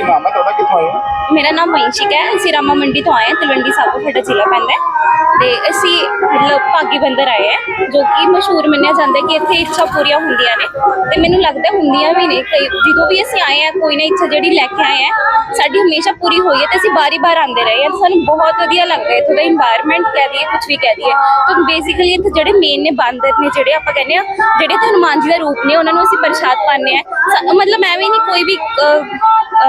ਕੀ ਨਾਮ ਹੈ ਤੁਹਾਡਾ? ਕਿੱਥੋਂ ਆਏ ਹੋ? ਮੇਰਾ ਨਾਮ ਵੰਸ਼ਿਕ ਹੈ। ਅਸੀਂ ਰਾਮਾ ਮੰਡੀ ਤੋਂ ਆਏ ਹਾਂ। ਤਲਵੰਡੀ ਸਾਬੋ ਸਾਡਾ ਜ਼ਿਲ੍ਹਾ ਪੈਂਦਾ ਹੈ। ਤੇ ਅਸੀਂ ਮਤਲਬ ਭਾਗੀ ਬੰਦਰ ਆਏ ਹਾਂ, ਜੋ ਕਿ ਮਸ਼ਹੂਰ ਮੰਨਿਆ ਜਾਂਦਾ ਹੈ ਕਿ ਇੱਥੇ ਇੱਛਾ ਪੂਰੀਆਂ ਹੁੰਦੀਆਂ ਨੇ। ਤੇ ਮੈਨੂੰ ਲੱਗਦਾ ਹੁੰਦੀਆਂ ਵੀ ਨੇ। ਕਈ ਜਦੋਂ ਵੀ ਅਸੀਂ ਆਏ ਹਾਂ, ਕੋਈ ਨਾ ਇੱਛਾ ਜਿਹੜੀ ਲੈ ਕੇ ਆਏ ਹਾਂ, ਸਾਡੀ ਹਮੇਸ਼ਾ ਪੂਰੀ ਹੋਈ ਹੈ ਤੇ ਅਸੀਂ ਬਾਰੀ ਬਾਰ ਆਉਂਦੇ ਰਹੇ ਹਾਂ। ਤੇ ਸਾਨੂੰ ਬਹੁਤ ਵਧੀਆ ਲੱਗਦਾ ਹੈ ਇੱਥੋਂ ਦਾ ਇਨਵਾਇਰਨਮੈਂਟ ਕਹਿ ਦਈਏ ਕੁਝ ਵੀ ਕਹਿ ਦਈਏ। ਤਾਂ ਬੇਸਿਕਲੀ ਇੱਥੇ ਜਿਹੜੇ ਮੇਨ ਨੇ ਬਾਂਦਰ ਨੇ, ਜਿਹੜੇ ਆਪਾਂ ਕਹਿੰਦੇ ਆ ਜਿਹੜੇ ਇੱਥੇ ਹਨੂਮਾਨ ਜੀ ਦਾ ਰੂਪ ਨੇ, ਉਹਨਾਂ ਨੂੰ ਅਸੀਂ ਪ੍ਰਸ਼ਾਦ ਪਾਉਂਦੇ ਆ ਮਤਲਬ ਐਵੇਂ ਨਹੀਂ ਕੋਈ ਵੀ, ਅਹ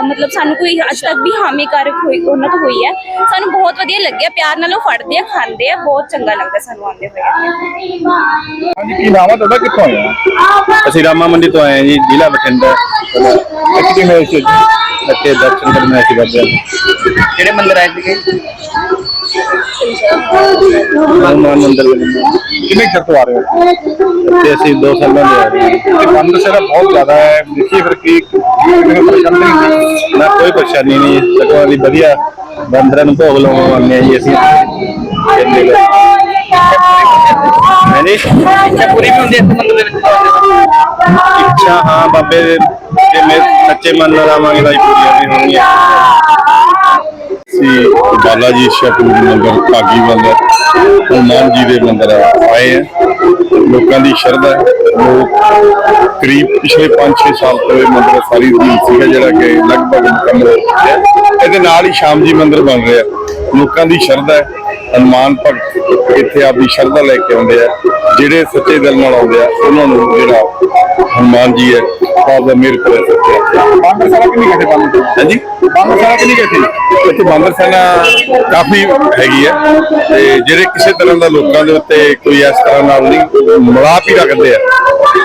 ਮਤਲਬ ਸਾਨੂੰ ਕੋਈ ਅੱਜ ਤੱਕ ਵੀ ਹਾਨੀਕਾਰਕ ਹੋਈ ਉਹਨਾਂ ਤੋਂ ਹੋਈ ਹੈ। ਸਾਨੂੰ ਬਹੁਤ ਵਧੀਆ ਲੱਗਿਆ ਪਿਆਰ ਨਾਲ ਉਹ ਫੜਦੇ ਆ ਖਾਂਦੇ ਆ ਬਹੁਤ ਚੰਗਾ ਲੱਗਦਾ ਸਾਨੂੰ ਆਉਂਦੇ ਹੋਏ ਇੱਥੇ। ਹਾਂਜੀ ਕੀ ਨਾਮ ਤੁਹਾਡਾ? ਕਿੱਥੋਂ ਆਏ ਹੋ? ਅਸੀਂ ਰਾਮਾ ਮੰਡੀ ਤੋਂ ਆਏ ਹਾਂ ਜੀ ਜ਼ਿਲ੍ਹਾ ਬਠਿੰਡਾ। ਇੱਥੇ ਆਏ ਸੀ ਜੀ? ਇੱਥੇ ਦਰਸ਼ਨ ਕਰਨ ਆਏ ਸੀ ਬਾਬਿਆਂ ਦੇ ਕਿਹੜੇ ਮੰਦਿਰ ਆਏ ਸੀਗੇ? ਹਨੂਮਾਨ ਮੰਦਿਰ ਦੇ ਕਿੰਨੇ ਚਿਰ ਤੋਂ ਆ ਰਹੇ ਹੋ? ਤੇ ਅਸੀਂ 2 ਸਾਲਾਂ ਦੇ ਆ ਰਹੇ ਹਾਂ। ਤੇ ਬੰਦ ਸੇਰਾ ਬਹੁਤ ਜ਼ਿਆਦਾ ਹੈ। ਦੇਖੀਏ ਫਿਰ ਕੀ ਕਿਵੇਂ ਪਰੇਸ਼ਾਨੀ ਨਹੀਂ ਨਾ ਕੋਈ ਪਰੇਸ਼ਾਨੀ ਨਹੀਂ। ਸਗੋਂ ਦੀ ਵਧੀਆ ਬੰਦਰਾਂ ਨੂੰ ਭੋਗ ਲਾਉਣ ਆਉਂਦੇ ਆ ਜੀ ਅਸੀਂ। ਮੈਨੇ ਇੱਛਾ ਪੂਰੀ ਵੀ ਹੁੰਦੀ ਹੈ ਮੰਦਿਰ ਦੇ ਵਿੱਚ? ਇੱਛਾ ਹਾਂ ਬਾਬੇ ਦੇ ਜੇ ਮੈਂ ਸੱਚੇ ਮਨ ਨਾਲ ਆਵਾਂਗੇ ਤਾਂ ਹੀ ਪੂਰੀਆਂ ਵੀ ਹੋਣਗੀਆਂ ਸੀ, ਬਾਲਾ ਜੀ ਸ਼ਾਹਪੁਰ ਮੰਦਰ, ਭਾਗੀ ਮੰਦਰ ਹਨੂਮਾਨ ਜੀ ਦੇ ਮੰਦਰ ਆਏ ਆ। ਲੋਕਾਂ ਦੀ ਸ਼ਰਧਾ ਹੈ। ਲੋਕ ਕਰੀਬ ਪਿਛਲੇ 5-6 ਸਾਲ ਤੋਂ ਇਹ ਮੰਦਰ ਸਾਰੀ ਦੀ ਸੀਗਾ, ਜਿਹੜਾ ਕਿ ਲਗਭਗ ਮੁਕੰਮਲ ਹੋ ਚੁੱਕਿਆ ਇਹਦੇ ਨਾਲ ਹੀ ਸ਼ਾਮ ਜੀ ਮੰਦਰ ਬਣ ਰਿਹਾ। ਲੋਕਾਂ ਦੀ ਸ਼ਰਧਾ ਹੈ। ਹਨੂਮਾਨ ਭਗਤ ਇੱਥੇ ਆਪਦੀ ਸ਼ਰਧਾ ਲੈ ਕੇ ਆਉਂਦੇ ਆ ਜਿਹੜੇ ਸੱਚੇ ਦਿਲ ਨਾਲ ਆਉਂਦੇ ਆ ਉਹਨਾਂ ਨੂੰ ਜਿਹੜਾ ਹਨੂਮਾਨ ਜੀ ਹੈ ਆਪਦਾ ਮਿਹਰ ਕਰੇ ਸੱਚੇ ਬਾਂਦਰ ਸੇਰਾ ਕਿੰਨੀ ਘੱਟੇ ਬੰਦ? ਹਾਂਜੀ? ਬਾਂਦਰ ਸੇਰਾ ਕਿੰਨੀ ਘੱਟੇ ਇੱਥੇ ਬਾਂਦਰ ਸੈਨਾ ਕਾਫੀ ਹੈਗੀ ਹੈ ਤੇ ਜਿਹੜੇ ਕਿਸੇ ਤਰ੍ਹਾਂ ਦਾ ਲੋਕਾਂ ਦੇ ਉੱਤੇ ਕੋਈ ਇਸ ਤਰ੍ਹਾਂ ਨਾਲ ਨਹੀਂ ਮਲਾਪ ਹੀ ਰੱਖਦੇ ਆ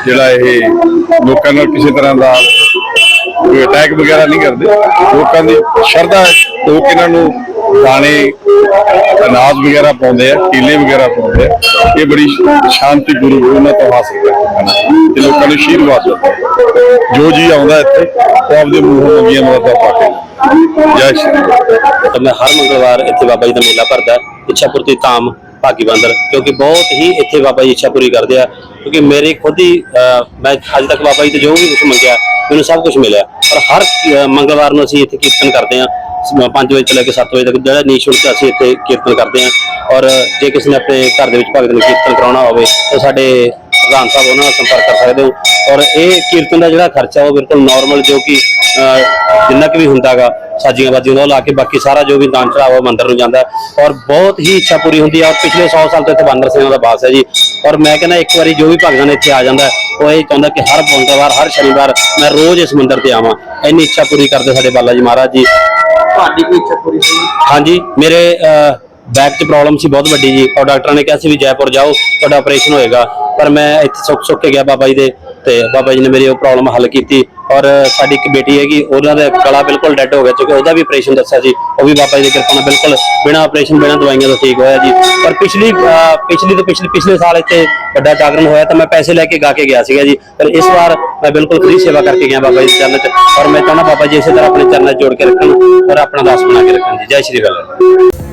ਜਿਹੜਾ ਇਹ ਲੋਕਾਂ ਨਾਲ ਕਿਸੇ ਤਰ੍ਹਾਂ ਦਾ ਕੋਈ ਅਟੈਕ ਵਗੈਰਾ ਨਹੀਂ ਕਰਦੇ। ਲੋਕਾਂ ਦੀ ਸ਼ਰਧਾ ਹੈ, ਲੋਕ ਇਹਨਾਂ ਨੂੰ ਦਾਣੇ, ਅਨਾਜ ਵਗੈਰਾ ਪਾਉਂਦੇ ਆ, ਕੀਲੇ ਵਗੈਰਾ ਪਾਉਂਦੇ ਆ। ਇਹ ਬੜੀ ਸ਼ਾਂਤੀ ਗੁਰੂ ਉਹਨਾਂ ਤੋਂ ਹਾਸਲ ਕਰਦੇ ਹਨ ਤੇ ਲੋਕਾਂ ਨੂੰ ਆਸ਼ੀਰਵਾਦ ਦਿੰਦੇ ਜੋ ਜੀ ਆਉਂਦਾ ਇੱਥੇ, ਉਹ ਆਪਦੇ ਮੂੰਹੋਂ ਮੰਗੀਆਂ ਮਦਦ ਪਾ ਕੇ ਜੈ ਸ਼੍ਰੀ ਮੈਂ ਹਰ ਮੰਗਲਵਾਰ ਇੱਥੇ ਬਾਬਾ ਜੀ ਦਾ ਮੇਲਾ ਭਰਦਾ ਹੈ। ਇੱਛਾਪੂਰਤੀ ਧਾਮ ਭਾਗੀ ਬੰਦਰ, ਕਿਉਂਕਿ ਬਹੁਤ ਹੀ ਇੱਥੇ ਬਾਬਾ ਜੀ ਇੱਛਾ ਪੂਰੀ ਕਰਦੇ ਆ। ਕਿਉਂਕਿ ਮੇਰੇ ਖੁਦ ਹੀ ਮੈਂ ਅੱਜ ਤੱਕ ਬਾਬਾ ਜੀ ਤੋਂ ਜੋ ਵੀ ਕੁਝ ਮੰਗਿਆ, ਮੈਨੂੰ ਸਭ ਕੁਝ ਮਿਲਿਆ। ਪਰ ਹਰ ਮੰਗਲਵਾਰ ਨੂੰ ਅਸੀਂ ਇੱਥੇ ਕੀਰਤਨ ਕਰਦੇ ਆ। 5 ਵਜੇ ਤੋਂ ਲੈ ਕੇ 7 ਵਜੇ ਤੱਕ ਜਿਹੜਾ ਨਿਸ਼ੁਲਕ ਅਸੀਂ ਇੱਥੇ ਕੀਰਤਨ ਕਰਦੇ ਹਾਂ। ਔਰ ਜੇ ਕਿਸੇ ਨੇ ਆਪਣੇ ਘਰ ਦੇ ਵਿੱਚ ਭਗਤ ਨੂੰ ਕੀਰਤਨ ਕਰਾਉਣਾ ਹੋਵੇ, ਤਾਂ ਸਾਡੇ ਪ੍ਰਧਾਨ ਸਾਹਿਬ ਉਹਨਾਂ ਨਾਲ ਸੰਪਰਕ ਕਰ ਸਕਦੇ ਹੋ। ਔਰ ਇਹ ਕੀਰਤਨ ਦਾ ਜਿਹੜਾ ਖਰਚਾ ਉਹ ਬਿਲਕੁਲ ਨਾਰਮਲ ਜੋ ਕਿ ਜਿੰਨਾ ਕਿ ਵੀ ਹੁੰਦਾਗਾ ਸਾਜੀਆਂ ਬਾਜੀਆਂ ਦਾ ਉਹ ਲਾ ਕੇ ਬਾਕੀ ਸਾਰਾ ਜੋ ਵੀ ਦਾਨ ਚੜਾਵਾ ਮੰਦਰ ਨੂੰ ਜਾਂਦਾ। ਔਰ ਬਹੁਤ ਹੀ ਇੱਛਾ ਪੂਰੀ ਹੁੰਦੀ ਹੈ ਔਰ ਪਿਛਲੇ 100 ਸਾਲ ਤੋਂ ਇੱਥੇ ਬਾਂਦਰ ਸਿੰਘਾਂ ਦਾ ਬਾਸ ਹੈ ਜੀ। ਔਰ ਮੈਂ ਕਹਿੰਦਾ ਇੱਕ ਵਾਰੀ ਜੋ ਵੀ ਭਗਤਾਂ ਨੇ ਇੱਥੇ ਆ ਜਾਂਦਾ ਉਹ ਇਹ ਚਾਹੁੰਦਾ ਕਿ ਹਰ ਮੰਗਲਵਾਰ ਹਰ ਸ਼ਨੀਵਾਰ ਮੈਂ ਰੋਜ਼ ਇਸ ਮੰਦਰ ਤੇ ਆਵਾਂ। ਇੰਨੀ ਇੱਛਾ ਪੂਰੀ ਕਰਦੇ ਸਾਡੇ ਬਾਲਾ ਜੀ ਮਹਾਰਾਜ ਜੀ। ਤੁਹਾਡੀ ਕੋਈ ਇੱਛਾ ਪੂਰੀ ਹੋਈ? ਹਾਂਜੀ ਮੇਰੇ ਬੈਕ 'ਚ ਪ੍ਰੋਬਲਮ ਸੀ ਬਹੁਤ ਵੱਡੀ ਜੀ। ਔਰ ਡਾਕਟਰਾਂ ਨੇ ਕਿਹਾ ਸੀ ਵੀ ਜੈਪੁਰ ਜਾਓ ਤੁਹਾਡਾ ਆਪਰੇਸ਼ਨ ਹੋਏਗਾ। ਪਰ ਮੈਂ ਇੱਥੇ ਸੁੱਕ ਸੁੱਕ ਕੇ ਗਿਆ ਬਾਬਾ ਜੀ ਦੇ। ਤੇ ਬਾਬਾ ਜੀ ਨੇ ਮੇਰੀ ਉਹ ਪ੍ਰੋਬਲਮ ਹੱਲ ਕੀਤੀ ਔਰ ਸਾਡੀ ਇੱਕ ਬੇਟੀ ਹੈਗੀ, ਉਹਨਾਂ ਦਾ ਗਲਾ ਬਿਲਕੁਲ ਡੈੱਡ ਹੋ ਗਿਆ ਕਿਉਂਕਿ ਉਹਦਾ ਵੀ ਆਪਰੇਸ਼ਨ ਦੱਸਿਆ ਸੀ, ਉਹ ਵੀ ਬਾਬਾ ਜੀ ਦੀ ਕਿਰਪਾ ਨਾਲ ਬਿਲਕੁਲ ਬਿਨਾਂ ਆਪਰੇਸ਼ਨ ਬਿਨਾਂ ਦਵਾਈਆਂ ਤੋਂ ਠੀਕ ਹੋਇਆ ਜੀ। ਪਰ ਪਿਛਲੀ ਪਿਛਲੀ ਤੋਂ ਪਿਛਲੇ ਪਿਛਲੇ ਸਾਲ ਇੱਥੇ ਵੱਡਾ ਜਾਗਰਣ ਹੋਇਆ ਤਾਂ ਮੈਂ ਪੈਸੇ ਲੈ ਕੇ ਗਾ ਕੇ ਗਿਆ ਸੀਗਾ ਜੀ। ਪਰ ਇਸ ਵਾਰ ਮੈਂ ਬਿਲਕੁਲ ਫ੍ਰੀ ਸੇਵਾ ਕਰਕੇ ਗਿਆ ਬਾਬਾ ਜੀ ਦੇ ਚਰਨ 'ਚ ਔਰ ਮੈਂ ਚਾਹੁੰਦਾ ਬਾਬਾ ਜੀ ਇਸੇ ਤਰ੍ਹਾਂ ਆਪਣੇ ਚਰਨਾਂ 'ਚ ਜੋੜ ਕੇ ਰੱਖਣ ਔਰ ਆਪਣਾ ਦਾਸ ਬਣਾ ਕੇ ਰੱਖਣ ਜੀ। ਜੈ ਸ਼੍ਰੀ ਰਾਮ